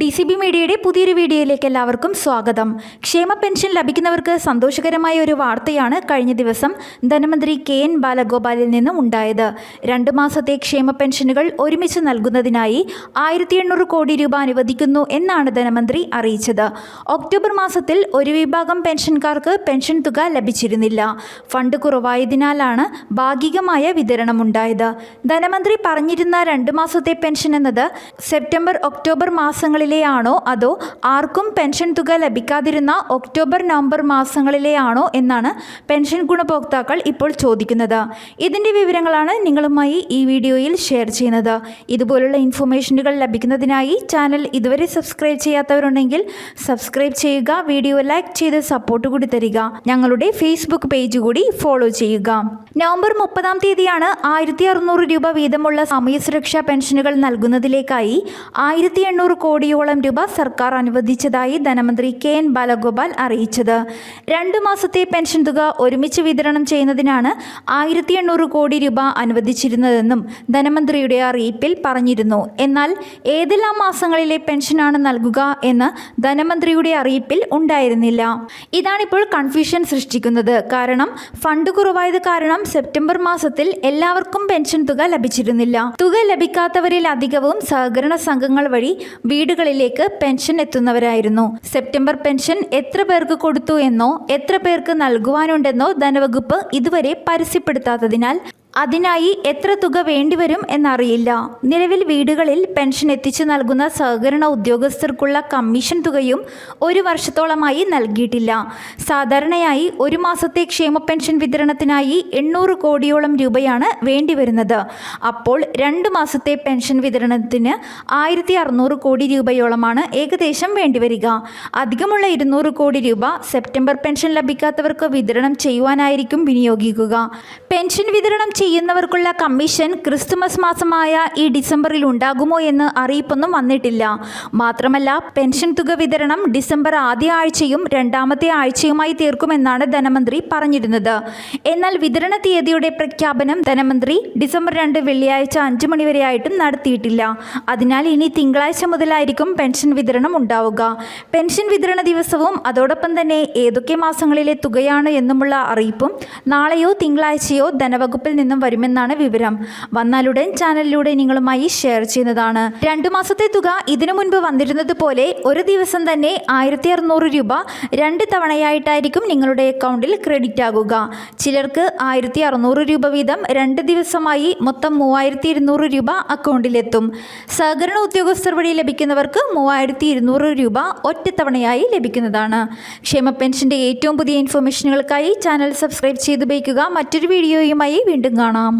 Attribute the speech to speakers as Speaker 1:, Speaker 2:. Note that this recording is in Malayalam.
Speaker 1: ഡി സി ബി മീഡിയയുടെ പുതിയൊരു വീഡിയോയിലേക്ക് എല്ലാവർക്കും സ്വാഗതം. ക്ഷേമ പെൻഷൻ ലഭിക്കുന്നവർക്ക് സന്തോഷകരമായ ഒരു വാർത്തയാണ് കഴിഞ്ഞ ദിവസം ധനമന്ത്രി കെ എൻ ബാലഗോപാലിൽ നിന്നും ഉണ്ടായത്. രണ്ട് മാസത്തെ ക്ഷേമ പെൻഷനുകൾ ഒരുമിച്ച് നൽകുന്നതിനായി ആയിരത്തി എണ്ണൂറ് കോടി രൂപ അനുവദിക്കുന്നു എന്നാണ് ധനമന്ത്രി അറിയിച്ചത്. ഒക്ടോബർ മാസത്തിൽ ഒരു വിഭാഗം പെൻഷൻകാർക്ക് പെൻഷൻ തുക ലഭിച്ചിരുന്നില്ല. ഫണ്ട് കുറവായതിനാലാണ് ഭാഗികമായ വിതരണമുണ്ടായത്. ധനമന്ത്രി പറഞ്ഞിരുന്ന രണ്ട് മാസത്തെ പെൻഷൻ എന്നത് സെപ്റ്റംബർ ഒക്ടോബർ മാസങ്ങളിലെയാണോ അതോ ആർക്കും പെൻഷൻ തുക ലഭിക്കാതിരുന്ന ഒക്ടോബർ നവംബർ മാസങ്ങളിലെയാണോ എന്നാണ് പെൻഷൻ ഗുണഭോക്താക്കൾ ഇപ്പോൾ ചോദിക്കുന്നത്. ഇതിന്റെ വിവരങ്ങളാണ് നിങ്ങളുമായി ഈ വീഡിയോയിൽ ഷെയർ ചെയ്യുന്നത്. ഇതുപോലുള്ള ഇൻഫർമേഷനുകൾ ലഭിക്കുന്നതിനായി ചാനൽ ഇതുവരെ സബ്സ്ക്രൈബ് ചെയ്യാത്തവരുണ്ടെങ്കിൽ സബ്സ്ക്രൈബ് ചെയ്യുക വീഡിയോ ലൈക്ക് ചെയ്ത് സപ്പോർട്ട് കൂടി തരിക. ഞങ്ങളുടെ ഫേസ്ബുക്ക് പേജ് കൂടി ഫോളോ ചെയ്യുക. നവംബർ മുപ്പതാം തീയതിയാണ് ആയിരത്തി അറുന്നൂറ് രൂപ വീതമുള്ള സമയ സുരക്ഷാ പെൻഷനുകൾ നൽകുന്നതിലേക്കായി ആയിരത്തി എണ്ണൂറ് കോടിയോളം രൂപ സർക്കാർ അനുവദിച്ചതായി ധനമന്ത്രി കെ എൻ ബാലഗോപാൽ അറിയിച്ചത്. രണ്ടു മാസത്തെ പെൻഷൻ തുക ഒരുമിച്ച് വിതരണം ചെയ്യുന്നതിനാണ് ആയിരത്തി എണ്ണൂറ് കോടി രൂപ അനുവദിച്ചിരുന്നതെന്നും ധനമന്ത്രിയുടെ അറിയിപ്പിൽ പറഞ്ഞിരുന്നു. എന്നാൽ ഏതെല്ലാം മാസങ്ങളിലെ പെൻഷനാണ് നൽകുക എന്ന് ധനമന്ത്രിയുടെ അറിയിപ്പിൽ ഉണ്ടായിരുന്നില്ല. ഇതാണിപ്പോൾ കൺഫ്യൂഷൻ സൃഷ്ടിക്കുന്നത്. കാരണം ഫണ്ട് കുറവായത് കാരണം സെപ്റ്റംബർ മാസത്തിൽ എല്ലാവർക്കും പെൻഷൻ തുക ലഭിച്ചിരുന്നില്ല. തുക ലഭിക്കാത്തവരിൽ അധികവും സഹകരണ സംഘങ്ങൾ വഴി വീടുകളിലേക്ക് പെൻഷൻ എത്തുന്നവരായിരുന്നു. സെപ്റ്റംബർ പെൻഷൻ എത്ര പേർക്ക് കൊടുത്തു എന്നോ എത്ര പേർക്ക് നൽകുവാനുണ്ടെന്നോ ധനവകുപ്പ് ഇതുവരെ പരസ്യപ്പെടുത്താത്തതിനാൽ അതിനായി എത്ര തുക വേണ്ടിവരും എന്നറിയില്ല. നിലവിൽ വീടുകളിൽ പെൻഷൻ എത്തിച്ചു നൽകുന്ന സഹകരണ ഉദ്യോഗസ്ഥർക്കുള്ള കമ്മീഷൻ തുകയും ഒരു വർഷത്തോളമായി നൽകിയിട്ടില്ല. സാധാരണയായി ഒരു മാസത്തെ ക്ഷേമ പെൻഷൻ വിതരണത്തിനായി എണ്ണൂറ് കോടിയോളം രൂപയാണ് വേണ്ടിവരുന്നത്. അപ്പോൾ രണ്ട് മാസത്തെ പെൻഷൻ വിതരണത്തിന് ആയിരത്തി അറുന്നൂറ് കോടി രൂപയോളമാണ് ഏകദേശം വേണ്ടിവരിക. അധികമുള്ള ഇരുന്നൂറ് കോടി രൂപ സെപ്റ്റംബർ പെൻഷൻ ലഭിക്കാത്തവർക്ക് വിതരണം ചെയ്യുവാനായിരിക്കും വിനിയോഗിക്കുക. പെൻഷൻ വിതരണം ചെയ്യുന്നവർക്കുള്ള കമ്മീഷൻ ക്രിസ്തുമസ് മാസമായ ഈ ഡിസംബറിൽ ഉണ്ടാകുമോ എന്ന് അറിയിപ്പൊന്നും വന്നിട്ടില്ല. മാത്രമല്ല പെൻഷൻ തുക വിതരണം ഡിസംബർ ആദ്യ ആഴ്ചയും രണ്ടാമത്തെ ആഴ്ചയുമായി തീർക്കുമെന്നാണ് ധനമന്ത്രി പറഞ്ഞിരുന്നത്. എന്നാൽ വിതരണ തീയതിയുടെ പ്രഖ്യാപനം ധനമന്ത്രി ഡിസംബർ രണ്ട് വെള്ളിയാഴ്ച അഞ്ചു മണിവരെയായിട്ടും നടത്തിയിട്ടില്ല. അതിനാൽ ഇനി തിങ്കളാഴ്ച മുതലായിരിക്കും പെൻഷൻ വിതരണം ഉണ്ടാവുക. പെൻഷൻ വിതരണ ദിവസവും അതോടൊപ്പം തന്നെ ഏതൊക്കെ മാസങ്ങളിലെ തുകയാണ് എന്നുമുള്ള അറിയിപ്പും നാളെയോ തിങ്കളാഴ്ചയോ ധനവകുപ്പിൽ നിന്നും വരുമെന്നാണ് വിവരം. വന്നാലുടൻ ചാനലിലൂടെ നിങ്ങളുമായി ഷെയർ ചെയ്യുന്നതാണ്. രണ്ടു മാസത്തെ തുക ഇതിനു മുൻപ് വന്നിരുന്നത് പോലെ ഒരു ദിവസം തന്നെ ആയിരത്തി അറുന്നൂറ് രൂപ രണ്ട് തവണയായിട്ടായിരിക്കും നിങ്ങളുടെ അക്കൗണ്ടിൽ ക്രെഡിറ്റ് ആകുക. ചിലർക്ക് ആയിരത്തി അറുന്നൂറ് രൂപ വീതം രണ്ട് ദിവസമായി മൊത്തം മൂവായിരത്തി ഇരുന്നൂറ് രൂപ അക്കൗണ്ടിലെത്തും. സഹകരണ ഉദ്യോഗസ്ഥർ വഴി ലഭിക്കുന്നവർക്ക് മൂവായിരത്തി ഇരുന്നൂറ് രൂപ ഒറ്റത്തവണയായി ലഭിക്കുന്നതാണ്. ക്ഷേമ പെൻഷന്റെ ഏറ്റവും പുതിയ ഇൻഫർമേഷനുകൾക്കായി ചാനൽ സബ്സ്ക്രൈബ് ചെയ്ത് ഉപയോഗിക്കുക മറ്റൊരു വീഡിയോയുമായി വീണ്ടും കാണാം.